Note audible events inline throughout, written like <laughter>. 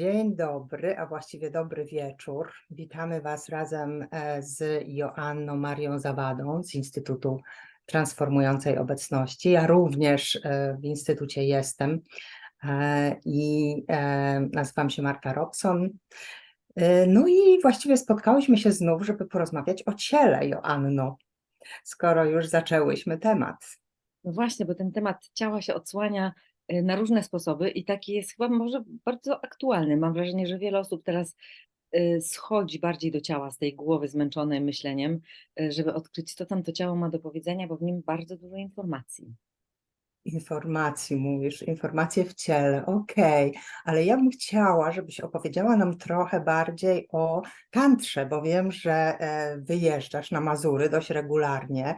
Dzień dobry, a właściwie dobry wieczór. Witamy Was razem e, z Joanną Marią Zawadą z Instytutu Transformującej Obecności. Ja również e, w Instytucie jestem e, i nazywam się Marta Robson. No i właściwie spotkałyśmy się znów, żeby porozmawiać o ciele, Joanno, skoro już zaczęłyśmy temat. No właśnie, bo ten temat ciała się odsłania na różne sposoby i taki jest chyba może bardzo aktualny. Mam wrażenie, że wiele osób teraz y, schodzi bardziej do ciała z tej głowy zmęczonej myśleniem, y, żeby odkryć, co tam to ciało ma do powiedzenia, bo w nim bardzo dużo informacji. Informacji mówisz, informacje w ciele, okej, ale ja bym chciała, żebyś opowiedziała nam trochę bardziej o tantrze, bo wiem, że e, wyjeżdżasz na Mazury dość regularnie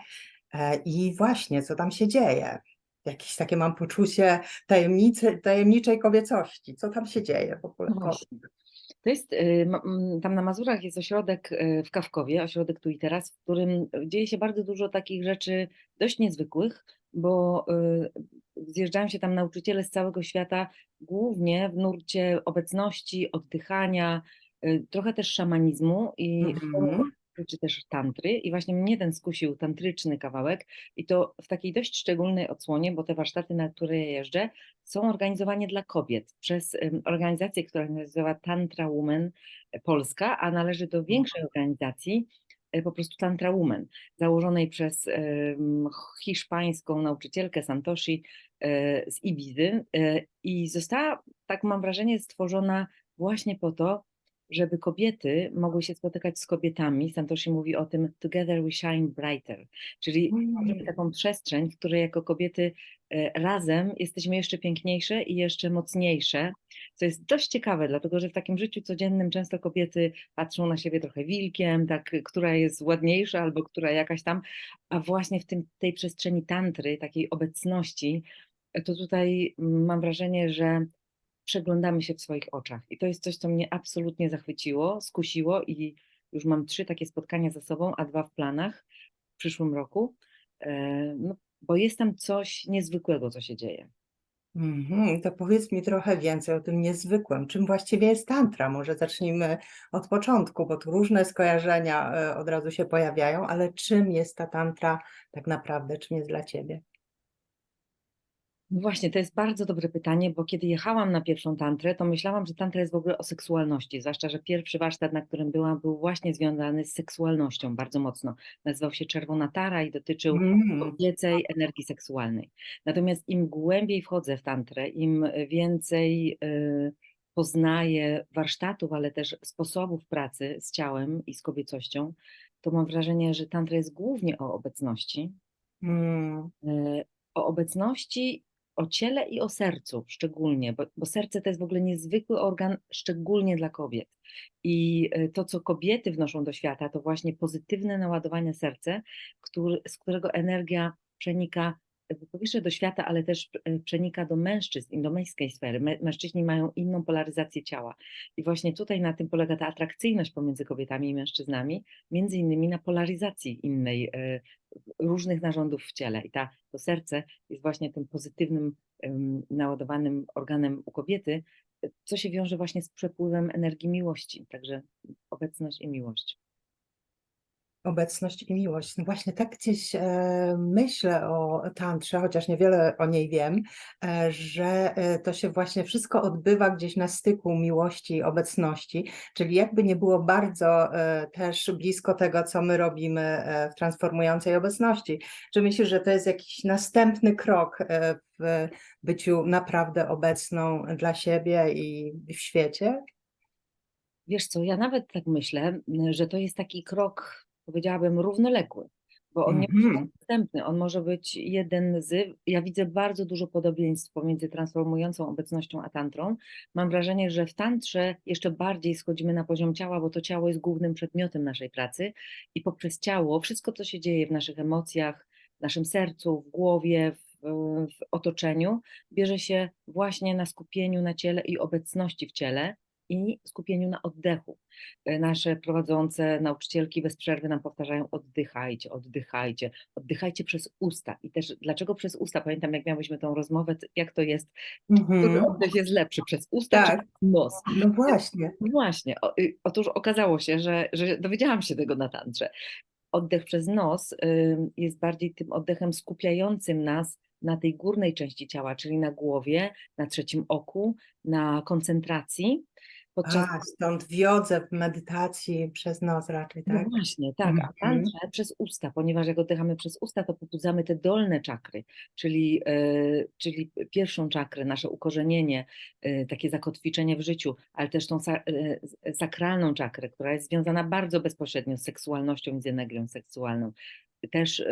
e, i właśnie, co tam się dzieje? Jakieś takie mam poczucie tajemnicy, tajemniczej kobiecości. Co tam się dzieje w ogóle? No. To jest, y, tam na Mazurach jest ośrodek y, w Kawkowie, ośrodek tu i teraz, w którym dzieje się bardzo dużo takich rzeczy dość niezwykłych, bo y, zjeżdżają się tam nauczyciele z całego świata, głównie w nurcie obecności, oddychania, trochę też szamanizmu i Mhm. Czy też tantry. I właśnie mnie ten skusił tantryczny kawałek i to w takiej dość szczególnej odsłonie, bo te warsztaty, na które ja jeżdżę, są organizowane dla kobiet przez organizację, która nazywa Tantra Women Polska, a należy do większej organizacji, y, po prostu Tantra Women, założonej przez hiszpańską nauczycielkę Santoshi y, z Ibizy y, i została, tak mam wrażenie, stworzona właśnie po to, żeby kobiety mogły się spotykać z kobietami. Santoshi mówi o tym Together we shine brighter, czyli Mm. taką przestrzeń, w której jako kobiety e, razem jesteśmy jeszcze piękniejsze i jeszcze mocniejsze, co jest dość ciekawe, dlatego że w takim życiu codziennym często kobiety patrzą na siebie trochę wilkiem, tak, która jest ładniejsza albo która jakaś tam, a właśnie w tym, tej przestrzeni tantry, takiej obecności, to tutaj mm, mam wrażenie, że przeglądamy się w swoich oczach. I to jest coś, co mnie absolutnie zachwyciło, skusiło i już mam trzy takie spotkania za sobą, a dwa w planach w przyszłym roku, e, no, bo jest tam coś niezwykłego, co się dzieje. Mhm, to powiedz mi trochę więcej o tym niezwykłym. Czym właściwie jest tantra? Może zacznijmy od początku, bo tu różne skojarzenia e, od razu się pojawiają, ale czym jest ta tantra tak naprawdę? Czym jest dla ciebie? No właśnie, to jest bardzo dobre pytanie, bo kiedy jechałam na pierwszą tantrę, to myślałam, że tantra jest w ogóle o seksualności, zwłaszcza, że pierwszy warsztat, na którym byłam, był właśnie związany z seksualnością bardzo mocno. Nazywał się Czerwona Tara i dotyczył Mm, kobiecej energii seksualnej. Natomiast im głębiej wchodzę w tantrę, im więcej y, poznaję warsztatów, ale też sposobów pracy z ciałem i z kobiecością, to mam wrażenie, że tantra jest głównie o obecności, mm, y, o obecności, o ciele i o sercu szczególnie, bo, bo serce to jest w ogóle niezwykły organ, szczególnie dla kobiet. I y, to, co kobiety wnoszą do świata, to właśnie pozytywne naładowane serce, który, z którego energia przenika po pierwsze do świata, ale też y, przenika do mężczyzn i do męskiej sfery. Mę- Mężczyźni mają inną polaryzację ciała. I właśnie tutaj na tym polega ta atrakcyjność pomiędzy kobietami i mężczyznami, między innymi na polaryzacji innej, y, różnych narządów w ciele. I ta, to serce jest właśnie tym pozytywnym, naładowanym organem u kobiety, co się wiąże właśnie z przepływem energii miłości. Także obecność i miłość. Obecność i miłość. No właśnie tak gdzieś e, myślę o tantrze, chociaż niewiele o niej wiem, e, że e, to się właśnie wszystko odbywa gdzieś na styku miłości i obecności, czyli jakby nie było bardzo też blisko tego, co my robimy w transformującej obecności. Czy myślisz, że to jest jakiś następny krok w byciu naprawdę obecną dla siebie i w świecie? Wiesz co, ja nawet tak myślę, że to jest taki krok, powiedziałabym, równoległy, bo on nie musi być Mhm. następny, on może być jeden z. Ja widzę bardzo dużo podobieństw pomiędzy transformującą obecnością a tantrą. Mam wrażenie, że w tantrze jeszcze bardziej schodzimy na poziom ciała, bo to ciało jest głównym przedmiotem naszej pracy i poprzez ciało wszystko, co się dzieje w naszych emocjach, w naszym sercu, w głowie, w, w otoczeniu, bierze się właśnie na skupieniu na ciele i obecności w ciele i skupieniu na oddechu. E, Nasze prowadzące nauczycielki bez przerwy nam powtarzają: oddychajcie, oddychajcie, oddychajcie przez usta. I też dlaczego przez usta? Pamiętam, jak miałyśmy tą rozmowę, jak to jest, który Mhm. oddech jest lepszy, przez usta czy Tak, przez nos? no właśnie. No Właśnie, o, y, otóż okazało się, że, że dowiedziałam się tego na tantrze. Oddech przez nos ym, jest bardziej tym oddechem skupiającym nas na tej górnej części ciała, czyli na głowie, na trzecim oku, na koncentracji. Podczas A, stąd wiodzę w medytacji przez nos raczej, No tak? właśnie, tak, a Mhm. tantrze przez usta, ponieważ jak oddychamy przez usta, to pobudzamy te dolne czakry, czyli, e, czyli pierwszą czakrę, nasze ukorzenienie, e, takie zakotwiczenie w życiu, ale też tą sa, s- sakralną czakrę, która jest związana bardzo bezpośrednio z seksualnością i z energią seksualną. Też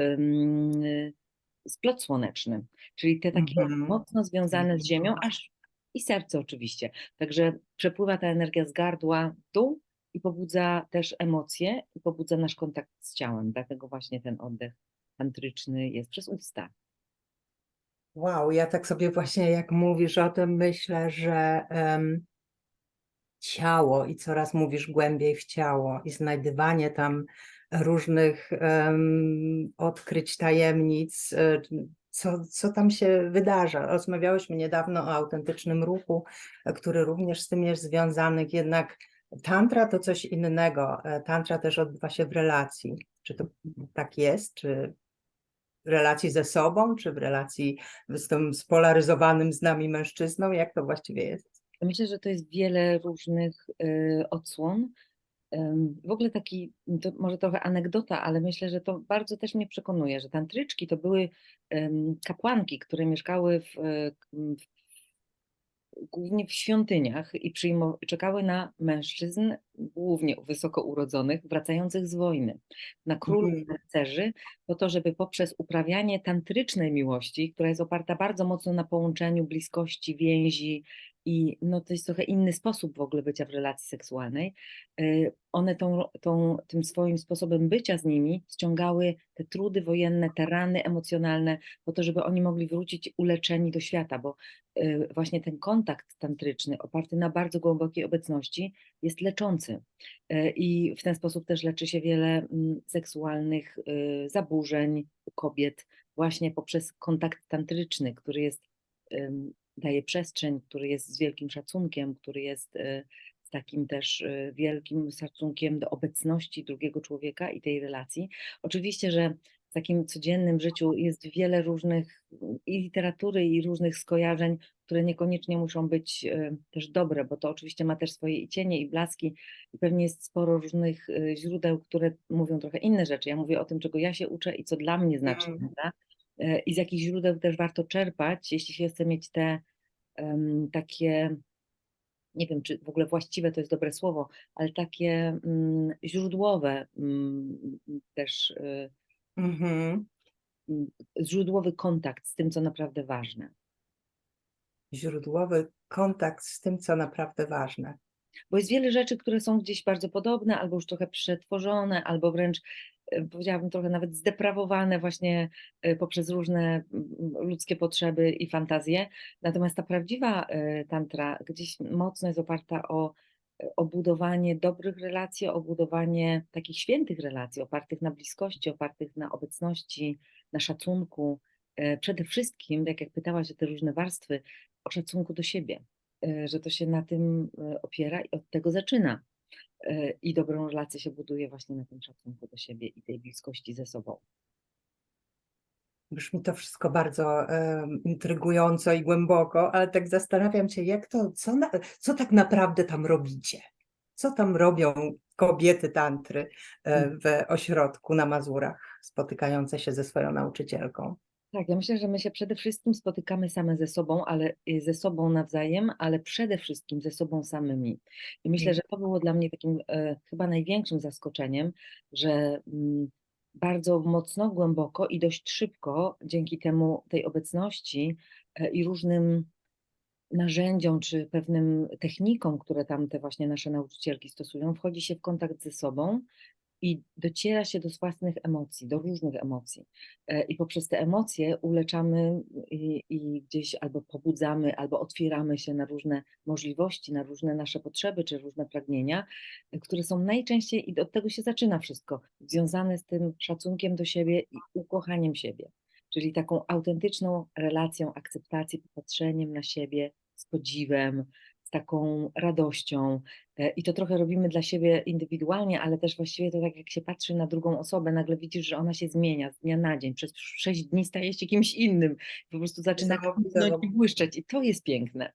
splot słoneczny, czyli te takie Mhm. mocno związane z ziemią, aż i serce oczywiście. Także przepływa ta energia z gardła w dół i pobudza też emocje i pobudza nasz kontakt z ciałem. Dlatego właśnie ten oddech tantryczny jest przez usta. Wow, ja tak sobie właśnie jak mówisz o tym, myślę, że em, ciało i coraz mówisz głębiej w ciało i znajdywanie tam różnych em, odkryć, tajemnic, e, co, co tam się wydarza. Rozmawiałyśmy niedawno o autentycznym ruchu, e, który również z tym jest związany, jednak tantra to coś innego. E, Tantra też odbywa się w relacji. Czy to tak jest? Czy w relacji ze sobą, czy w relacji z tym spolaryzowanym z nami mężczyzną? Jak to właściwie jest? Myślę, że to jest wiele różnych y, odsłon. W ogóle taki, może trochę anegdota, ale myślę, że to bardzo też mnie przekonuje, że tantryczki to były kapłanki, które mieszkały w, y, w głównie w świątyniach i czekały na mężczyzn, głównie wysoko urodzonych, wracających z wojny, na królów Mhm. rycerzy, po to, żeby poprzez uprawianie tantrycznej miłości, która jest oparta bardzo mocno na połączeniu bliskości, więzi i no, to jest trochę inny sposób w ogóle bycia w relacji seksualnej, y, one tą, tą, tym swoim sposobem bycia z nimi ściągały te trudy wojenne, te rany emocjonalne, po to, żeby oni mogli wrócić uleczeni do świata, bo y, właśnie ten kontakt tantryczny oparty na bardzo głębokiej obecności jest leczący. Y, I w ten sposób też leczy się wiele mm, seksualnych zaburzeń u kobiet, właśnie poprzez kontakt tantryczny, który jest, daje przestrzeń, który jest z wielkim szacunkiem, który jest y, z takim też y, wielkim szacunkiem do obecności drugiego człowieka i tej relacji. Oczywiście, że w takim codziennym życiu jest wiele różnych i literatury, i różnych skojarzeń, które niekoniecznie muszą być y, też dobre, bo to oczywiście ma też swoje i cienie, i blaski, i pewnie jest sporo różnych źródeł, które mówią trochę inne rzeczy. Ja mówię o tym, czego ja się uczę i co dla mnie znaczy Mm. i z jakich źródeł też warto czerpać, jeśli się chce mieć te takie nie wiem, czy w ogóle właściwe to jest dobre słowo, ale takie mm, źródłowe mm, też y, Mhm. mm, źródłowy kontakt z tym, co naprawdę ważne. Źródłowy kontakt z tym, co naprawdę ważne. Bo jest wiele rzeczy, które są gdzieś bardzo podobne, albo już trochę przetworzone, albo wręcz powiedziałabym trochę nawet zdeprawowane właśnie e, poprzez różne ludzkie potrzeby i fantazje. Natomiast ta prawdziwa e, tantra gdzieś mocno jest oparta o, e, o budowanie dobrych relacji, o budowanie takich świętych relacji, opartych na bliskości, opartych na obecności, na szacunku. Przede wszystkim, tak jak pytałaś o te różne warstwy, o szacunku do siebie że to się na tym opiera i od tego zaczyna. E, I dobrą relację się buduje właśnie na tym szacunku do siebie i tej bliskości ze sobą. Brzmi to wszystko bardzo em, intrygująco i głęboko, ale tak zastanawiam się, jak to, co, na, co tak naprawdę tam robicie? Co tam robią kobiety tantry e, w ośrodku na Mazurach, spotykające się ze swoją nauczycielką? Tak, ja myślę, że my się przede wszystkim spotykamy same ze sobą, ale y, ze sobą nawzajem, ale przede wszystkim ze sobą samymi. I myślę, Mm. że to było dla mnie takim e, chyba największym zaskoczeniem, że mm, bardzo mocno, głęboko i dość szybko dzięki temu tej obecności e, i różnym narzędziom czy pewnym technikom, które tam te właśnie nasze nauczycielki stosują, wchodzi się w kontakt ze sobą i dociera się do własnych emocji, do różnych emocji. E, I poprzez te emocje uleczamy i, i gdzieś albo pobudzamy, albo otwieramy się na różne możliwości, na różne nasze potrzeby czy różne pragnienia, e, które są najczęściej, i od tego się zaczyna wszystko, związane z tym szacunkiem do siebie i ukochaniem siebie. Czyli taką autentyczną relacją, akceptacją, popatrzeniem na siebie z podziwem, z taką radością. E, I to trochę robimy dla siebie indywidualnie, ale też właściwie to tak jak się patrzy na drugą osobę, nagle widzisz, że ona się zmienia z dnia na dzień, przez sześć dni staje się kimś innym, po prostu zaczyna bo- i błyszczeć. I to jest piękne,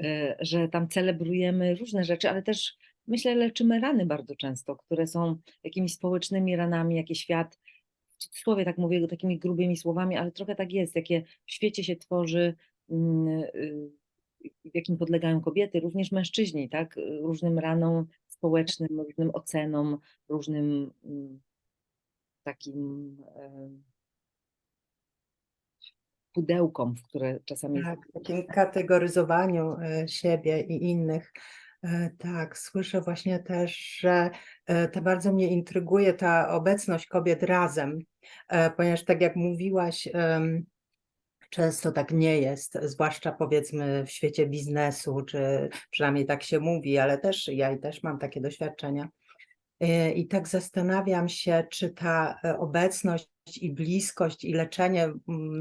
e, że tam celebrujemy różne rzeczy, ale też myślę leczymy rany bardzo często, które są jakimiś społecznymi ranami, jakie świat, w cudzysłowie tak mówię takimi grubymi słowami, ale trochę tak jest, jakie w świecie się tworzy, mm, y, jakim podlegają kobiety, również mężczyźni, tak? Różnym ranom społecznym, różnym ocenom, różnym mm, takim pudełkom, w które czasami Tak, takim kategoryzowaniu e, siebie i innych. E, Tak, słyszę właśnie też, że e, to bardzo mnie intryguje ta obecność kobiet razem, ponieważ tak jak mówiłaś, często tak nie jest, zwłaszcza powiedzmy w świecie biznesu, czy przynajmniej tak się mówi, ale też ja i też mam takie doświadczenia. E, I tak zastanawiam się, czy ta e, obecność i bliskość i leczenie, mm,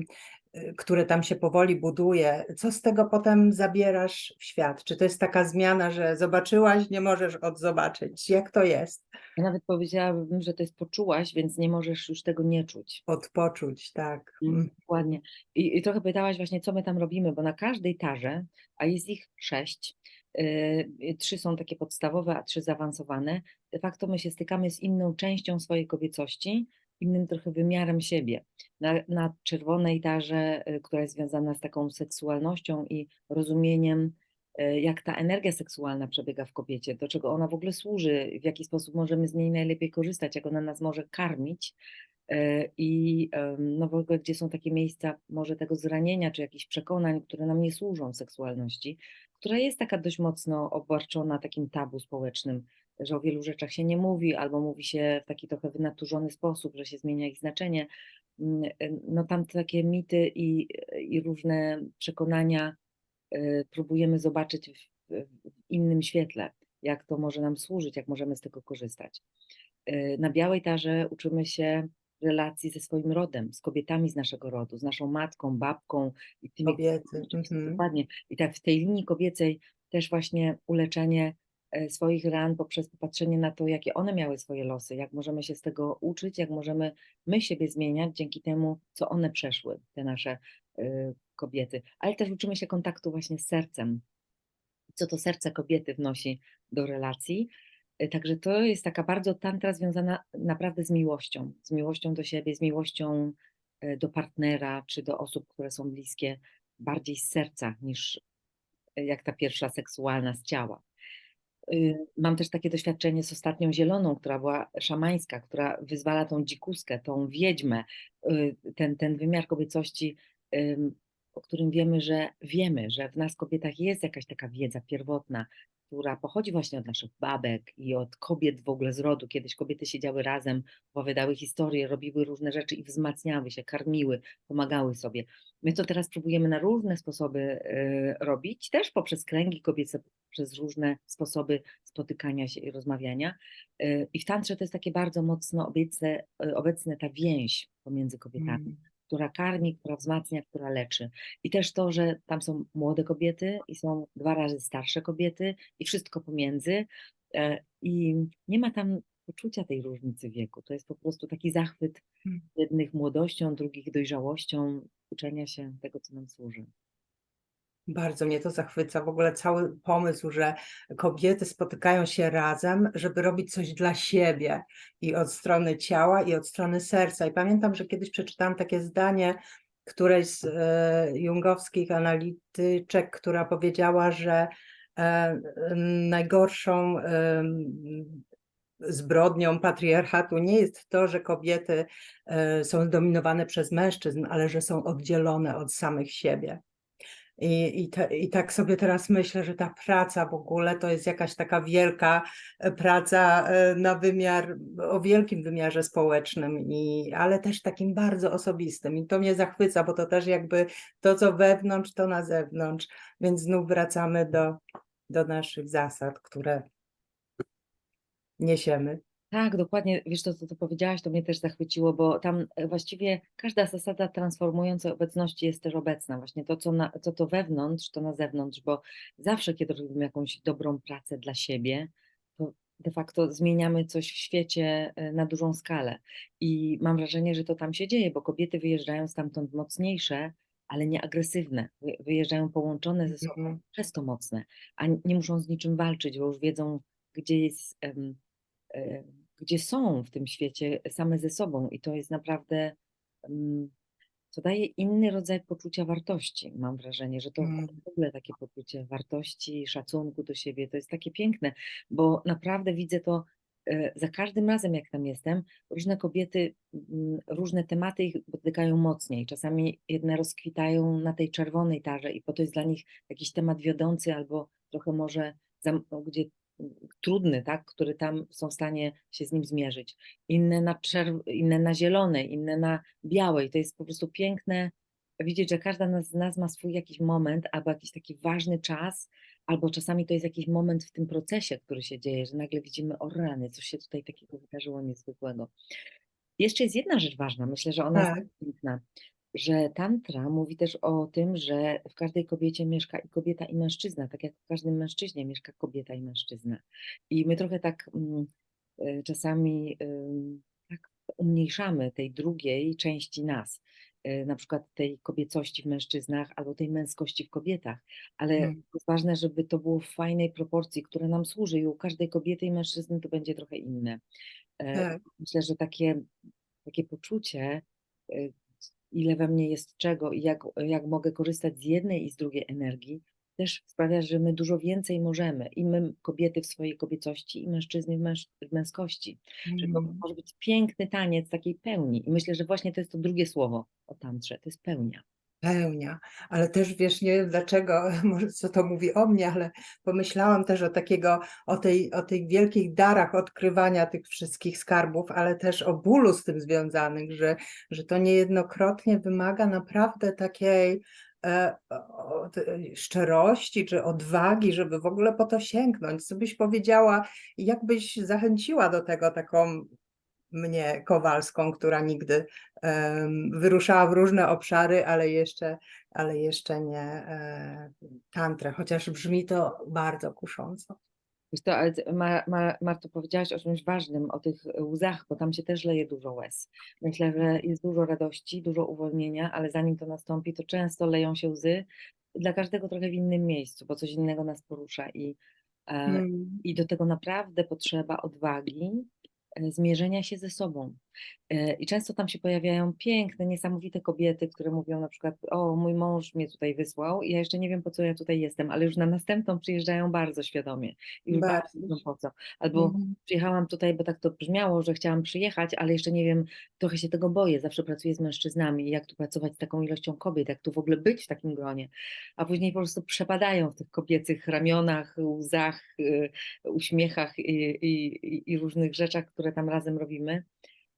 które tam się powoli buduje, co z tego potem zabierasz w świat? Czy to jest taka zmiana, że zobaczyłaś, nie możesz odzobaczyć? Jak to jest? ja nawet powiedziałabym, że to jest poczułaś, więc nie możesz już tego nie czuć. Odpoczuć, tak. Mm, Mm, Dokładnie. I, I trochę pytałaś właśnie, co my tam robimy, bo na każdej tarze, a jest ich sześć, yy, trzy są takie podstawowe, a trzy zaawansowane, de facto my się stykamy z inną częścią swojej kobiecości, innym trochę wymiarem siebie. Na, na czerwonej tarze, yy, która jest związana z taką seksualnością i rozumieniem, yy, jak ta energia seksualna przebiega w kobiecie, do czego ona w ogóle służy, w jaki sposób możemy z niej najlepiej korzystać, jak ona nas może karmić, E, I no w ogóle, gdzie są takie miejsca może tego zranienia, czy jakichś przekonań, które nam nie służą seksualności, która jest taka dość mocno obarczona takim tabu społecznym, że o wielu rzeczach się nie mówi, albo mówi się w taki trochę wynaturzony sposób, że się zmienia ich znaczenie. Mm, e, No tam takie mity i, i różne przekonania e, próbujemy zobaczyć w, w innym świetle, jak to może nam służyć, jak możemy z tego korzystać. E, Na Białej Tarze uczymy się relacji ze swoim rodem, z kobietami z naszego rodu, z naszą matką, babką i tymi Kobiety. mhm. Dokładnie. I tak w tej linii kobiecej też właśnie uleczenie swoich ran poprzez popatrzenie na to, jakie one miały swoje losy, jak możemy się z tego uczyć, jak możemy my siebie zmieniać dzięki temu, co one przeszły, te nasze e, kobiety. Ale też uczymy się kontaktu właśnie z sercem, co to serce kobiety wnosi do relacji. Y, Także to jest taka bardzo tantra związana naprawdę z miłością, z miłością do siebie, z miłością y, do partnera czy do osób, które są bliskie, bardziej z serca niż y, jak ta pierwsza seksualna z ciała. Y, Mam też takie doświadczenie z ostatnią zieloną, która była szamańska, która wyzwala tą dzikuskę, tą wiedźmę, y, ten, ten wymiar kobiecości, o którym wiemy, że wiemy, że w nas kobietach jest jakaś taka wiedza pierwotna, która pochodzi właśnie od naszych babek i od kobiet w ogóle z rodu. Kiedyś kobiety siedziały razem, opowiadały historie, robiły różne rzeczy i wzmacniały się, karmiły, pomagały sobie. My to teraz próbujemy na różne sposoby y, robić, też poprzez kręgi kobiece, przez różne sposoby spotykania się i rozmawiania. Y, I w tantrze to jest takie bardzo mocno obecne, y, obecne ta więź pomiędzy kobietami, Mm. Która karmi, która wzmacnia, która leczy. I też to, że tam są młode kobiety i są dwa razy starsze kobiety i wszystko pomiędzy. e, I nie ma tam poczucia tej różnicy wieku. To jest po prostu taki zachwyt Mm. jednych młodością, drugich dojrzałością, uczenia się tego, co nam służy. Bardzo mnie to zachwyca. W ogóle cały pomysł, że kobiety spotykają się razem, żeby robić coś dla siebie i od strony ciała, i od strony serca. I pamiętam, że kiedyś przeczytałam takie zdanie którejś z e, jungowskich analityczek, która powiedziała, że e, najgorszą zbrodnią patriarchatu nie jest to, że kobiety e, są zdominowane przez mężczyzn, ale że są oddzielone od samych siebie. I, i, te, I tak sobie teraz myślę, że ta praca w ogóle to jest jakaś taka wielka e, praca e, na wymiar, o wielkim wymiarze społecznym, i, ale też takim bardzo osobistym. I to mnie zachwyca, bo to też jakby to, co wewnątrz, to na zewnątrz. Więc znów wracamy do, do naszych zasad, które niesiemy. Tak, dokładnie. Wiesz, to, co to powiedziałaś, to mnie też zachwyciło, bo tam e, właściwie każda zasada transformującej obecności jest też obecna. Właśnie to, co, na, co to wewnątrz, to na zewnątrz, bo zawsze, kiedy robimy jakąś dobrą pracę dla siebie, to de facto zmieniamy coś w świecie e, na dużą skalę. I mam wrażenie, że to tam się dzieje, bo kobiety wyjeżdżają stamtąd mocniejsze, ale nie agresywne. Wy- Wyjeżdżają połączone ze sobą, Mhm. przez to mocne, a nie muszą z niczym walczyć, bo już wiedzą, gdzie jest. e, gdzie są w tym świecie same ze sobą i to jest naprawdę, mm, to daje inny rodzaj poczucia wartości. Mam wrażenie, że to Mm. w ogóle takie poczucie wartości, szacunku do siebie, to jest takie piękne, bo naprawdę widzę to e, za każdym razem, jak tam jestem, różne kobiety, mm, różne tematy ich dotykają mocniej. Czasami jedne rozkwitają na tej czerwonej tarze i po to jest dla nich jakiś temat wiodący albo trochę może, gdzie trudny, tak, który tam są w stanie się z nim zmierzyć. Inne na, czerw- inne na zielonej, inne na białej. To jest po prostu piękne widzieć, że każda z nas ma swój jakiś moment albo jakiś taki ważny czas, albo czasami to jest jakiś moment w tym procesie, który się dzieje, że nagle widzimy, o rany, coś się tutaj takiego wydarzyło niezwykłego. Jeszcze jest jedna rzecz ważna, myślę, że ona Tak. jest piękna, że tantra mówi też o tym, że w każdej kobiecie mieszka i kobieta i mężczyzna, tak jak w każdym mężczyźnie mieszka kobieta i mężczyzna. I my trochę tak mm, y, czasami tak umniejszamy tej drugiej części nas, y, na przykład tej kobiecości w mężczyznach albo tej męskości w kobietach, ale Mm. jest ważne, żeby to było w fajnej proporcji, która nam służy i u każdej kobiety i mężczyzny to będzie trochę inne. E, Tak. Myślę, że takie, takie poczucie, ile we mnie jest czego i jak, jak mogę korzystać z jednej i z drugiej energii, też sprawia, że my dużo więcej możemy. I my, kobiety w swojej kobiecości, i mężczyzny w, męż, w męskości. Że to Mm. może być piękny taniec takiej pełni. I myślę, że właśnie to jest to drugie słowo o tantrze, to jest pełnia. Pełnia, ale też wiesz, nie wiem dlaczego, <laughs> może co to mówi o mnie, ale pomyślałam też o takiego, o tej, o tych wielkich darach odkrywania tych wszystkich skarbów, ale też o bólu z tym związanych, że, że to niejednokrotnie wymaga naprawdę takiej e, t- szczerości czy odwagi, żeby w ogóle po to sięgnąć. Co byś powiedziała, jak byś zachęciła do tego taką mnie Kowalską, która nigdy wyruszała w różne obszary, ale jeszcze, ale jeszcze nie e, tantrę, chociaż brzmi to bardzo kusząco. Wiesz to, ale Marto, powiedziałaś o czymś ważnym, o tych łzach, bo tam się też leje dużo łez. Myślę, że jest dużo radości, dużo uwolnienia, ale zanim to nastąpi, to często leją się łzy dla każdego trochę w innym miejscu, bo coś innego nas porusza i, Mm. i do tego naprawdę potrzeba odwagi, zmierzenia się ze sobą. E, I często tam się pojawiają piękne, niesamowite kobiety, które mówią na przykład, o mój mąż mnie tutaj wysłał i ja jeszcze nie wiem po co ja tutaj jestem, ale już na następną przyjeżdżają bardzo świadomie. I już bardzo Bardzo. po co. Albo Mhm. przyjechałam tutaj, bo tak to brzmiało, że chciałam przyjechać, ale jeszcze nie wiem, trochę się tego boję, zawsze pracuję z mężczyznami jak tu pracować z taką ilością kobiet, jak tu w ogóle być w takim gronie, a później po prostu przepadają w tych kobiecych ramionach, łzach, y, uśmiechach i, i, i- i różnych rzeczach, które tam razem robimy.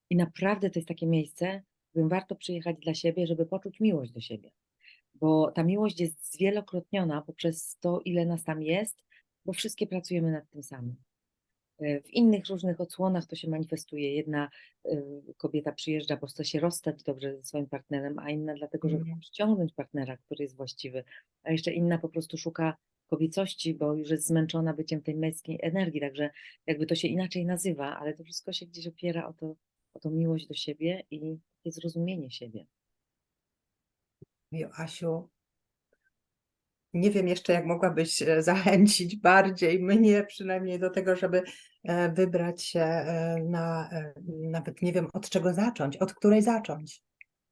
I naprawdę to jest takie miejsce, w którym warto przyjechać dla siebie, żeby poczuć miłość do siebie. Bo ta miłość jest zwielokrotniona poprzez to, ile nas tam jest, bo wszystkie pracujemy nad tym samym. E, W innych różnych odsłonach to się manifestuje. Jedna e, kobieta przyjeżdża, bo chce się rozstać dobrze ze swoim partnerem, a inna dlatego, że chce Mhm. przyciągnąć partnera, który jest właściwy, a jeszcze inna po prostu szuka kobiecości, bo już jest zmęczona byciem tej męskiej energii, także jakby to się inaczej nazywa, ale to wszystko się gdzieś opiera o, to, o tą miłość do siebie i zrozumienie siebie. Joasiu, nie wiem jeszcze, jak mogłabyś e, <laughs> zachęcić bardziej mnie przynajmniej do tego, żeby e, wybrać się e, na, nawet nie wiem od czego zacząć, od której zacząć.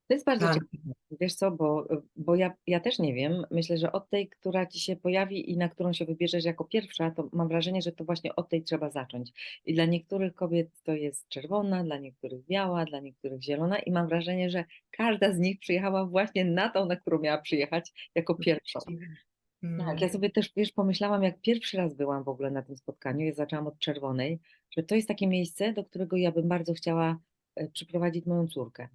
To jest bardzo Tak. ciekawe. Wiesz co, bo, bo ja, ja też nie wiem. Myślę, że od tej, która ci się pojawi i na którą się wybierzesz jako pierwsza, to mam wrażenie, że to właśnie od tej trzeba zacząć. I dla niektórych kobiet to jest czerwona, dla niektórych biała, dla niektórych zielona i mam wrażenie, że każda z nich przyjechała właśnie na tą, na którą miała przyjechać jako pierwszą. Tak, Mm. ja sobie też, wiesz, pomyślałam, jak pierwszy raz byłam w ogóle na tym spotkaniu, ja zaczęłam od czerwonej, że to jest takie miejsce, do którego ja bym bardzo chciała e, przyprowadzić moją córkę.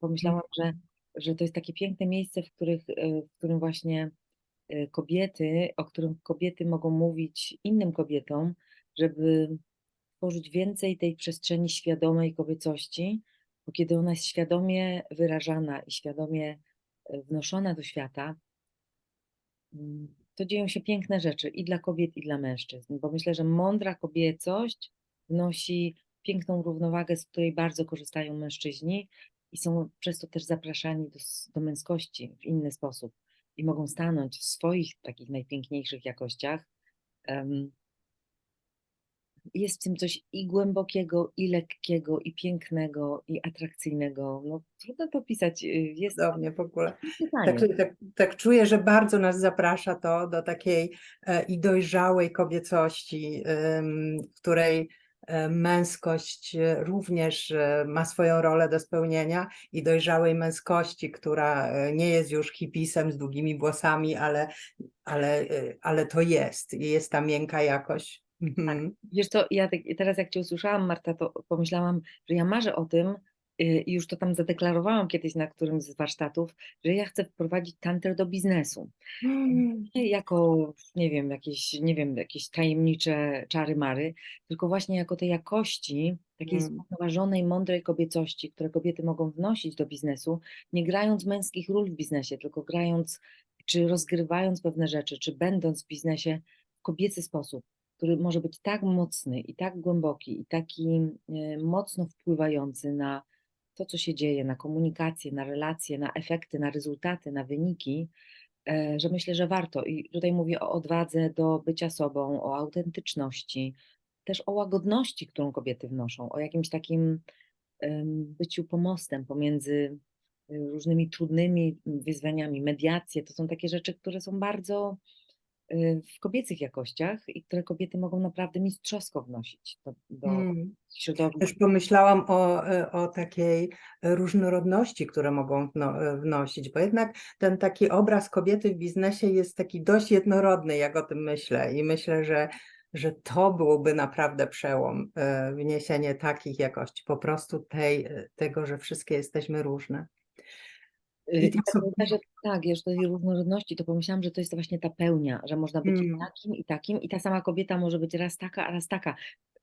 Pomyślałam, że, że to jest takie piękne miejsce, w, których, e, w którym właśnie e, kobiety, o którym kobiety mogą mówić innym kobietom, żeby tworzyć więcej tej przestrzeni świadomej kobiecości, bo kiedy ona jest świadomie wyrażana i świadomie e, wnoszona do świata, Mm, to dzieją się piękne rzeczy i dla kobiet, i dla mężczyzn, bo myślę, że mądra kobiecość wnosi piękną równowagę, z której bardzo korzystają mężczyźni i są przez to też zapraszani do, do męskości w inny sposób i mogą stanąć w swoich takich najpiękniejszych jakościach. Em, jest w tym coś i głębokiego, i lekkiego, i pięknego, i atrakcyjnego. No, trudno to pisać. y, Jest Cudownie w ogóle. Tak, tak, tak czuję, że bardzo nas zaprasza to do takiej e, i dojrzałej kobiecości, w której męskość e, również e, ma swoją rolę do spełnienia i dojrzałej męskości, która e, nie jest już hipisem z długimi włosami, ale, ale, e, ale to jest i jest ta miękka jakość. Mhm. Wiesz co, ja tak, teraz jak Cię usłyszałam, Marta, to pomyślałam, że ja marzę o tym i już to tam zadeklarowałam kiedyś na którymś z warsztatów, że ja chcę wprowadzić tantrę do biznesu. Nie jako, nie wiem, jakieś, nie wiem, jakieś tajemnicze czary mary, tylko właśnie jako tej jakości, takiej Mm. zrównoważonej, mądrej kobiecości, które kobiety mogą wnosić do biznesu, nie grając męskich ról w biznesie, tylko grając, czy rozgrywając pewne rzeczy, czy będąc w biznesie w kobiecy sposób, który może być tak mocny i tak głęboki i taki e, mocno wpływający na to, co się dzieje, na komunikację, na relacje, na efekty, na rezultaty, na wyniki, e, że myślę, że warto. I tutaj mówię o odwadze do bycia sobą, o autentyczności, też o łagodności, którą kobiety wnoszą, o jakimś takim byciu pomostem pomiędzy y, różnymi trudnymi wyzwaniami. Mediacje to są takie rzeczy, które są bardzo w kobiecych jakościach i które kobiety mogą naprawdę mistrzowsko wnosić do, do Mm. środowisk. Też pomyślałam o, e, o takiej różnorodności, które mogą e, wnosić, bo jednak ten taki obraz kobiety w biznesie jest taki dość jednorodny, jak o tym myślę. I myślę, że, że to byłoby naprawdę przełom, wniesienie takich jakości, po prostu tej, tego, że wszystkie jesteśmy różne. Y, I I tak sobie- że tak, już tej różnorodności, to pomyślałam, że to jest właśnie ta pełnia, że można być Mm. takim, i takim, i ta sama kobieta może być raz taka, a raz taka.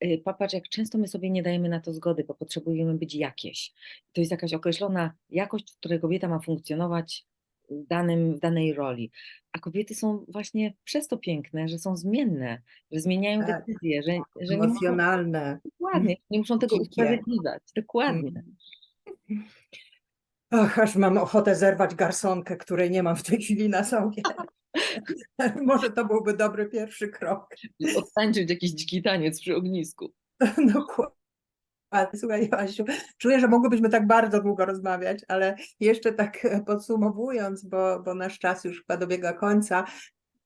Y, Popatrz, jak często my sobie nie dajemy na to zgody, bo potrzebujemy być jakieś. To jest jakaś określona jakość, w której kobieta ma funkcjonować w, danym, w danej roli. A kobiety są właśnie przez to piękne, że są zmienne, że zmieniają Tak. decyzje, że, że nie muszą, Emocjonalne. dokładnie, nie muszą tego usprawiedliwiać. Dokładnie. Mm. Ach, aż mam ochotę zerwać garsonkę, której nie mam w tej chwili na sobie. <laughs> Może to byłby dobry pierwszy krok. I odtańczyć jakiś dziki taniec przy ognisku. <laughs> Dokładnie. Słuchaj, Joasiu, czuję, że mogłybyśmy tak bardzo długo rozmawiać, ale jeszcze tak e, podsumowując, bo, bo nasz czas już chyba dobiega końca,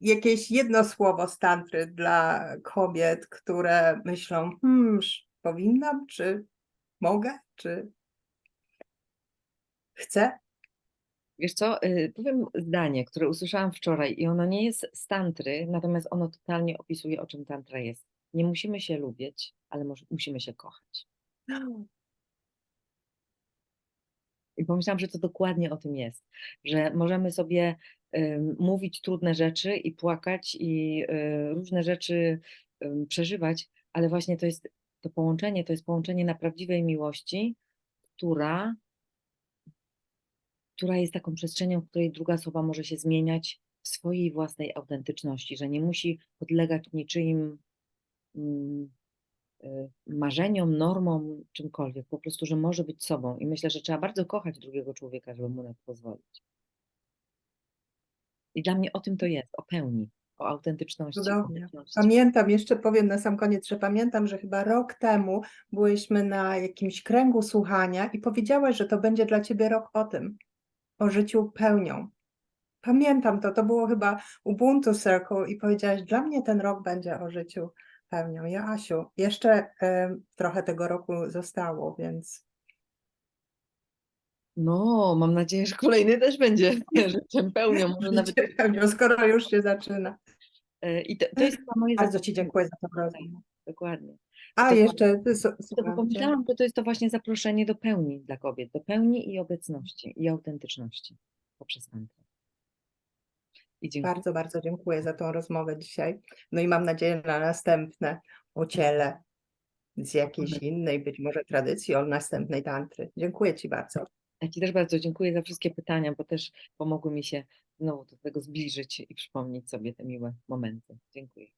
jakieś jedno słowo z tantry dla kobiet, które myślą, hmm, powinnam, czy mogę, czy chcę? Wiesz co, y, powiem zdanie, które usłyszałam wczoraj i ono nie jest z tantry, natomiast ono totalnie opisuje, o czym tantra jest. Nie musimy się lubić, ale musimy się kochać. I pomyślałam, że to dokładnie o tym jest, że możemy sobie ym, mówić trudne rzeczy i płakać i y, różne rzeczy ym, przeżywać, ale właśnie to jest to połączenie, to jest połączenie na prawdziwej miłości, która która jest taką przestrzenią, w której druga osoba może się zmieniać w swojej własnej autentyczności, że nie musi podlegać niczyim mm, y, marzeniom, normom, czymkolwiek, po prostu, że może być sobą. I myślę, że trzeba bardzo kochać drugiego człowieka, żeby mu na to pozwolić. I dla mnie o tym to jest, o pełni, o autentyczności. Cudownie. Pamiętam, jeszcze powiem na sam koniec, że pamiętam, że chyba rok temu byłyśmy na jakimś kręgu słuchania i powiedziałaś, że to będzie dla ciebie rok o tym. O życiu pełnią. Pamiętam to, to było chyba Ubuntu Circle i powiedziałaś, dla mnie ten rok będzie o życiu pełnią. Ja, Asiu, jeszcze em, trochę tego roku zostało, więc No, mam nadzieję, że kolejny też będzie <laughs> życzem pełnią, może nawet pełnią, skoro już się zaczyna. e, i to, to jest <laughs> moje Bardzo Ci dziękuję za tę rozmowę. Dokładnie. A, jeszcze, słucham pomyślałam, że to jest to właśnie zaproszenie do pełni dla kobiet, do pełni i obecności i autentyczności poprzez tantrę. Bardzo, bardzo dziękuję za tą rozmowę dzisiaj. No i mam nadzieję na następne o ciele z jakiejś innej, być może tradycji, o następnej tantry. Dziękuję Ci bardzo. Ja Ci też bardzo dziękuję za wszystkie pytania, bo też pomogły mi się znowu do tego zbliżyć i przypomnieć sobie te miłe momenty. Dziękuję.